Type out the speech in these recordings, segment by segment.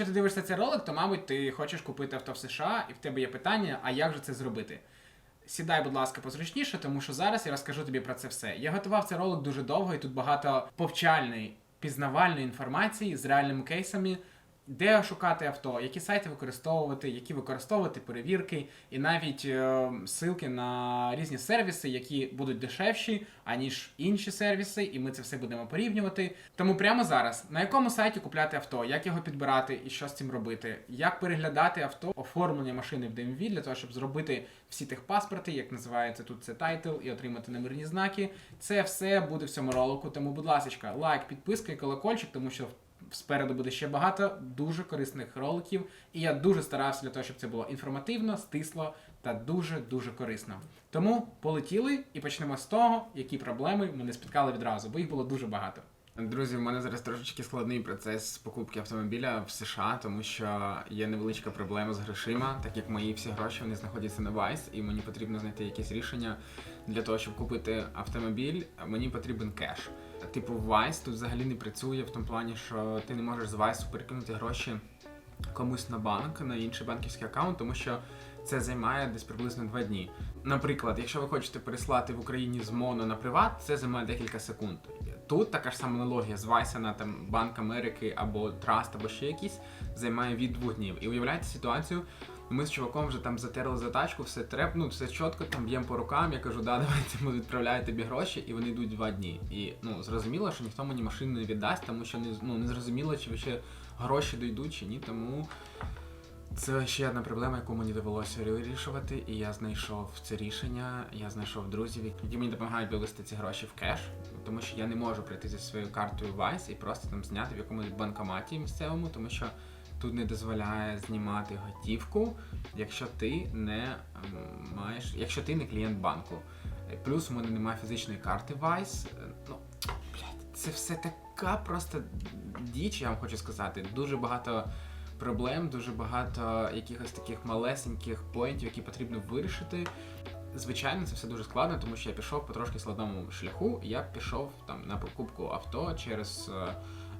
Якщо ти дивишся цей ролик, то мабуть ти хочеш купити авто в США, і в тебе є питання, а як же це зробити? Сідай, будь ласка, позручніше, тому що зараз я розкажу тобі про це все. Я готував цей ролик дуже довго, і тут багато повчальної, пізнавальної інформації з реальними кейсами, де шукати авто, які сайти використовувати, які використовувати перевірки, і навіть е, ссылки на різні сервіси, які будуть дешевші, аніж інші сервіси, і ми це все будемо порівнювати. Тому прямо зараз на якому сайті купляти авто, як його підбирати і що з цим робити, як переглядати авто, оформлення машини в DMV для того, щоб зробити всі техпаспорти, як називається тут це тайтл, і отримати номерні знаки. Це все буде в цьому ролику. Тому, будь ласка, лайк, підписка і колокольчик, тому що спереду буде ще багато дуже корисних роликів. І я дуже старався для того, щоб це було інформативно, стисло та дуже дуже корисно. Тому полетіли і почнемо з того, які проблеми мене спіткали відразу, бо їх було дуже багато. Друзі, в мене зараз трошечки складний процес покупки автомобіля в США, тому що є невеличка проблема з грошима, так як мої всі гроші вони знаходяться на Vice, і мені потрібно знайти якесь рішення для того, щоб купити автомобіль. Мені потрібен кеш. Типу, Vice тут взагалі не працює в тому плані, що ти не можеш з Vice перекинути гроші комусь на банк, на інший банківський аккаунт, тому що це займає десь приблизно два дні. Наприклад, якщо ви хочете переслати в Україні з моно на приват, це займає декілька секунд. Тут така ж сама аналогія з Вайса на там Банк Америки або Траст, або ще якийсь займає від двох днів. І уявляєте ситуацію. Ми з чуваком вже там затерли за тачку, все треп, ну все чітко, там б'ємо по рукам. Я кажу, да, давайте ми відправляю тобі гроші, і вони йдуть два дні. І ну зрозуміло, що ніхто мені машину не віддасть, тому що не ну не зрозуміло, чи ще гроші дійдуть чи ні. Тому це ще одна проблема, яку мені довелося вирішувати, і я знайшов це рішення. Я знайшов друзів, які мені допомагають вивести ці гроші в кеш, тому що я не можу прийти зі своєю картою Vice і просто там зняти в якомусь банкоматі місцевому, тому що тут не дозволяє знімати готівку, якщо ти не ем, маєш, якщо ти не клієнт банку. Плюс у мене немає фізичної карти. Е, Ну, блядь, це все така просто діч, я вам хочу сказати. Дуже багато проблем, дуже багато якихось таких малесеньких поінтів, які потрібно вирішити. Звичайно, це все дуже складно, тому що я пішов по трошки складному шляху. Я пішов там на покупку авто через е,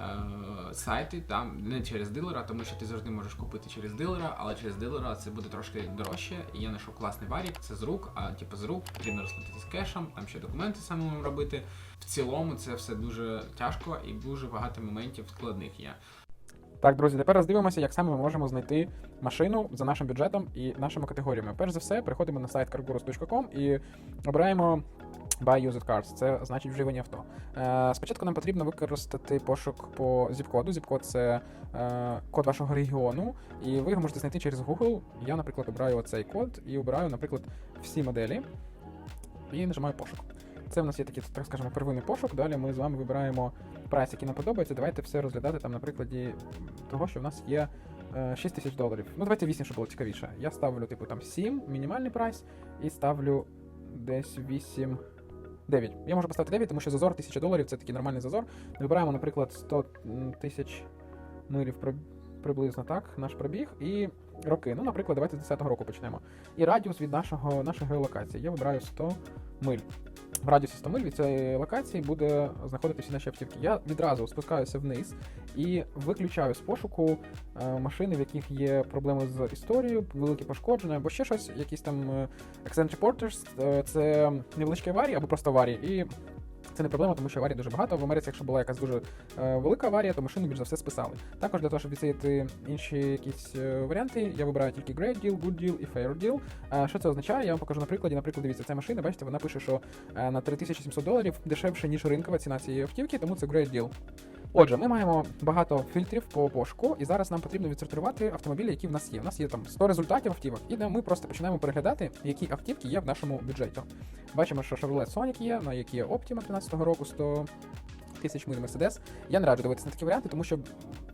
е, сайти, там не через дилера, тому що ти завжди можеш купити через дилера, але через дилера це буде трошки дорожче. І я знайшов класний варік, це з рук, а типу з рук потрібно розплатитись кешем, там ще документи самому робити. В цілому це все дуже тяжко і дуже багато моментів складних є. Так, друзі, тепер роздивимося, як саме ми можемо знайти машину за нашим бюджетом і нашими категоріями. Перш за все, переходимо на сайт cargurus.com і обираємо Buy Used Cars, це значить вживані авто. Е, спочатку нам потрібно використати пошук по зіп-коду. Зіп-код це е, код вашого регіону, і ви його можете знайти через Google. Я, наприклад, обираю оцей код і обираю, наприклад, всі моделі і нажимаю пошук. Це в нас є такий, так скажемо, первинний пошук. Далі ми з вами вибираємо прайс, який нам подобається. Давайте все розглядати там на прикладі того, що в нас є е, 6 тисяч доларів. Ну, давайте 8, щоб було цікавіше. Я ставлю, типу, там 7, мінімальний прайс, і ставлю десь 8. 9. Я можу поставити 9, тому що зазор 1000 доларів це такий нормальний зазор. Вибираємо, наприклад, 100 тисяч милів приблизно так, наш пробіг, і роки. Ну, наприклад, давайте з 10-го року почнемо. І радіус від нашого, нашої геолокації. Я вибираю 100 миль. В радіусі 100 миль від цієї локації буде знаходитися наші автівки. Я відразу спускаюся вниз і виключаю з пошуку е, машини, в яких є проблеми з історією, великі пошкодження або ще щось, якісь там е, accident reporters, е, це невеличкі аварії або просто аварії. І це не проблема, тому що аварій дуже багато. В Америці, якщо була якась дуже е, велика аварія, то машину більш за все списали. Також для того, щоб відсіяти інші якісь е, варіанти, я вибираю тільки Great Deal, Good Deal і Fair Deal. Е, що це означає? Я вам покажу на прикладі. Наприклад, дивіться, ця машина, бачите, вона пише, що на 3700 доларів дешевше, ніж ринкова ціна цієї автівки, тому це Great Deal. Отже, ми маємо багато фільтрів по пошуку, і зараз нам потрібно відсортувати автомобілі, які в нас є. У нас є там 100 результатів автівок, і ми просто починаємо переглядати, які автівки є в нашому бюджеті. Бачимо, що Chevrolet Sonic є, на які є Optima 13-го року 100 тисяч миль Mercedes. Я не раджу дивитися на такі варіанти, тому що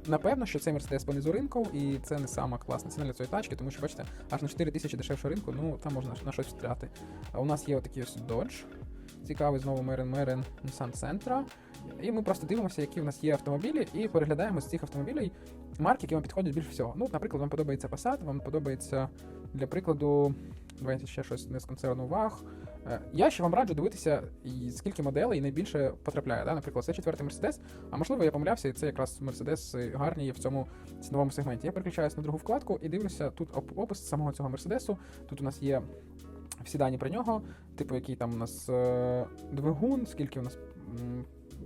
напевно, що цей Mercedes понизу ринку, і це не сама класна ціна для цієї тачки, тому що бачите, аж на 4 тисячі дешевше ринку, ну там можна на щось втрати. А у нас є отакий ось Dodge. Цікавий знову Мерен Мерен Nissan Sentra. І ми просто дивимося, які в нас є автомобілі, і переглядаємо з цих автомобілів марки, які вам підходять більше всього. Ну, наприклад, вам подобається Passat, вам подобається для прикладу, давайте ще щось не з концерну ВАГ, Е, Я ще вам раджу дивитися, скільки моделей найбільше потрапляє. Да? Наприклад, це четвертий Мерседес, а можливо я помилявся, і це якраз Мерседес гарні є в цьому ціновому сегменті. Я переключаюсь на другу вкладку і дивлюся тут опис самого цього Мерседесу. Тут у нас є всі дані про нього, типу, який там у нас е, двигун, скільки у нас.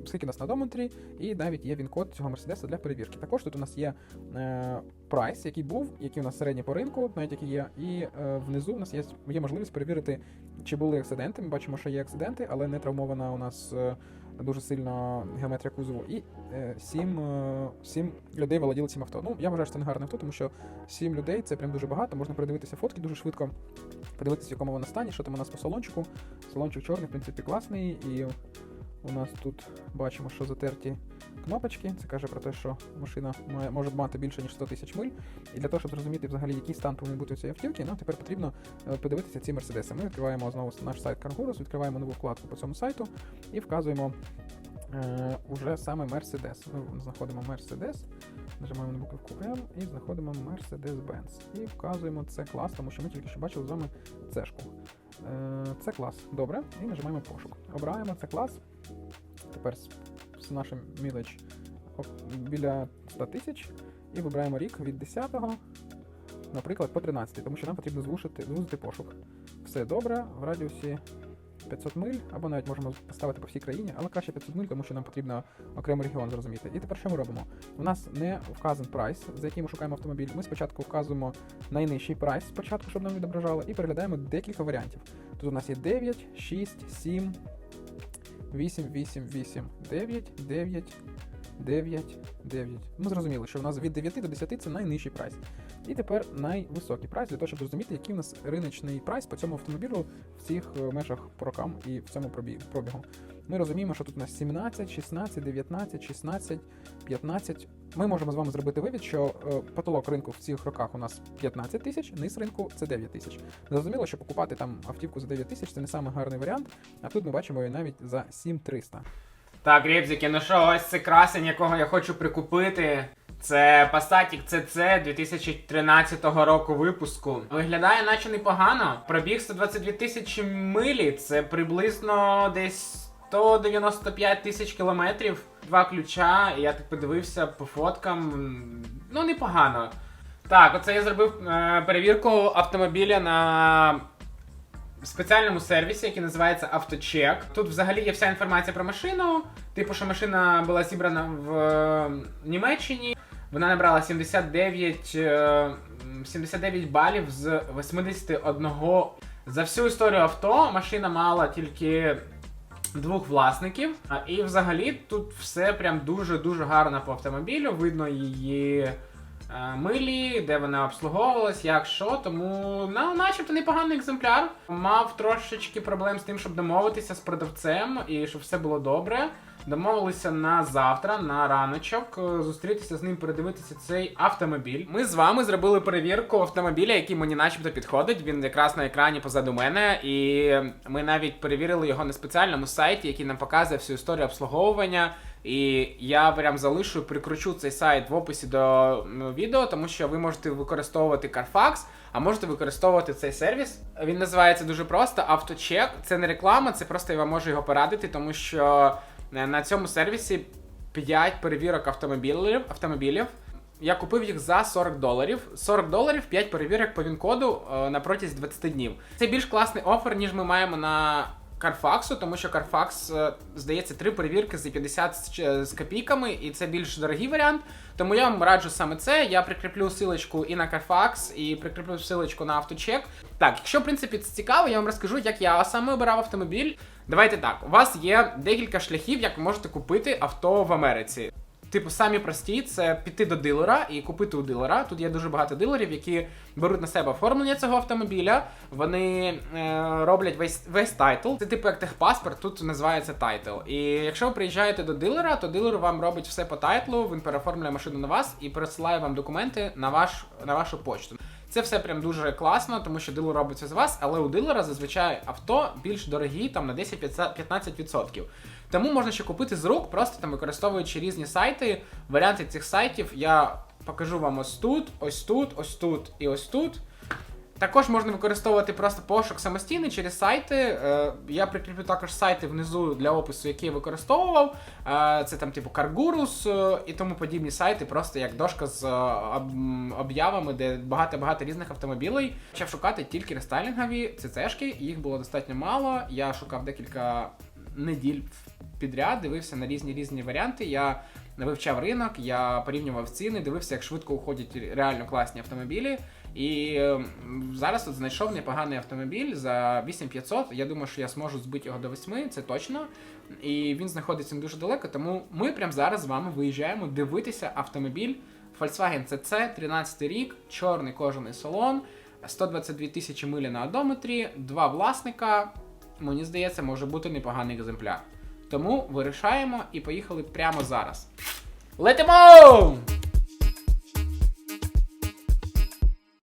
Скільки у нас на одометрі, і навіть є він-код цього Мерседеса для перевірки. Також тут у нас є е, прайс, який був, який у нас середній по ринку, навіть який є, і е, внизу у нас є, є можливість перевірити, чи були акциденти. Ми бачимо, що є акциденти, але не травмована у нас е, дуже сильно геометрія кузову. І е, сім, е, сім людей володіли цим авто. Ну, я вважаю, що це не гарне авто, тому що сім людей це прям дуже багато. Можна передивитися фотки дуже швидко, подивитися, в якому воно стані, що там у нас по салончику. Салончик чорний, в принципі, класний. І у нас тут бачимо, що затерті кнопочки. Це каже про те, що машина має, може мати більше, ніж 100 тисяч миль. І для того, щоб зрозуміти взагалі, який стан повинен бути у цієї автівки, нам тепер потрібно е, подивитися ці мерседеси. Ми відкриваємо знову наш сайт Cargurus, відкриваємо нову вкладку по цьому сайту і вказуємо е, уже саме Mercedes. Ми знаходимо Mercedes, нажимаємо на буковку M і знаходимо Mercedes-Benz. І вказуємо це клас, тому що ми тільки що бачили з вами цешку. Е, Це клас. Добре. І нажимаємо пошук. Обираємо це клас. Тепер з, нашим мілеч біля 100 тисяч. І вибираємо рік від 10 наприклад, по 13, тому що нам потрібно звузити пошук. Все добре, в радіусі 500 миль, або навіть можемо поставити по всій країні, але краще 500 миль, тому що нам потрібно окремий регіон зрозуміти. І тепер що ми робимо? У нас не вказан прайс, за який ми шукаємо автомобіль. Ми спочатку вказуємо найнижчий прайс спочатку, щоб нам відображало, і переглядаємо декілька варіантів. Тут у нас є 9, 6, 7, 8, 8, 8, 9, 9, 9, 9. Ми зрозуміли, що у нас від 9 до 10 це найнижчий прайс. І тепер найвисокий прайс для того, щоб зрозуміти, який у нас риночний прайс по цьому автомобілю в цих е, межах по рокам і в цьому пробігу. Ми розуміємо, що тут у нас 17, 16, 19, 16, 15. Ми можемо з вами зробити вивід, що е, потолок ринку в цих роках у нас 15 тисяч, низ ринку це 9 тисяч. Зрозуміло, що покупати там автівку за 9 тисяч це не самий гарний варіант, а тут ми бачимо її навіть за 7300. Так, Рєбзіки, ну що, ось це красень, якого я хочу прикупити. Це Passat CC 2013 року випуску. Виглядає наче непогано. Пробіг 122 тисячі милі, це приблизно десь 195 тисяч кілометрів. Два ключа, я так подивився по фоткам. Ну, непогано. Так, оце я зробив е, перевірку автомобіля на спеціальному сервісі, який називається Авточек. Тут взагалі є вся інформація про машину. Типу, що машина була зібрана в е, Німеччині. Вона набрала 79, е, 79 балів з 81. За всю історію авто машина мала тільки двох власників. І взагалі тут все прям дуже-дуже гарно по автомобілю. Видно її е, милі, де вона обслуговувалась, як що. Тому ну, начебто непоганий екземпляр. Мав трошечки проблем з тим, щоб домовитися з продавцем і щоб все було добре. Домовилися на завтра, на раночок, е, зустрітися з ним, передивитися цей автомобіль. Ми з вами зробили перевірку автомобіля, який мені начебто підходить. Він якраз на екрані позаду мене, і ми навіть перевірили його на спеціальному сайті, який нам показує всю історію обслуговування. І я прям залишу, прикручу цей сайт в описі до відео, тому що ви можете використовувати Carfax, а можете використовувати цей сервіс. Він називається дуже просто Авточек. Це не реклама, це просто я вам можу його порадити, тому що на цьому сервісі 5 перевірок автомобілів. автомобілів. Я купив їх за 40 доларів. 40 доларів 5 перевірок по він-коду е, на протязі 20 днів. Це більш класний офер, ніж ми маємо на Carfax, тому що Carfax, е, здається, три перевірки за 50 з, копійками, і це більш дорогий варіант. Тому я вам раджу саме це. Я прикріплю силочку і на Carfax, і прикріплю силочку на авточек. Так, якщо в принципі це цікаво, я вам розкажу, як я саме обирав автомобіль. Давайте так, у вас є декілька шляхів, як ви можете купити авто в Америці. Типу, самі прості це піти до дилера і купити у дилера. Тут є дуже багато дилерів, які беруть на себе оформлення цього автомобіля. Вони е, роблять весь весь тайтл. Це типу як техпаспорт, тут називається тайтл. І якщо ви приїжджаєте до дилера, то дилер вам робить все по тайтлу, він переоформлює машину на вас і пересилає вам документи на ваш на вашу почту. Це все прям дуже класно, тому що дилер робить це за вас, але у дилера зазвичай авто більш дорогі, там на 10-15%. Тому можна ще купити з рук, просто там використовуючи різні сайти. Варіанти цих сайтів я покажу вам ось тут, ось тут, ось тут і ось тут. Також можна використовувати просто пошук самостійний через сайти. Е, Я прикріплю також сайти внизу для опису, які я використовував. Е, Це там, типу, Cargurus е, і тому подібні сайти, просто як дошка з об'явами, де багато-багато різних автомобілей. Почав шукати тільки рестайлінгові ЦЦшки, їх було достатньо мало. Я шукав декілька неділь підряд, дивився на різні різні варіанти. Я вивчав ринок, я порівнював ціни, дивився, як швидко уходять реально класні автомобілі. І ем, зараз от знайшов непоганий автомобіль за 8500. Я думаю, що я зможу збити його до 8, це точно. І він знаходиться не дуже далеко, тому ми прямо зараз з вами виїжджаємо дивитися автомобіль Volkswagen CC, 13 рік, чорний кожаний салон, 122 тисячі милі на одометрі, два власника. Мені здається, може бути непоганий екземпляр. Тому вирішаємо і поїхали прямо зараз. Летимо!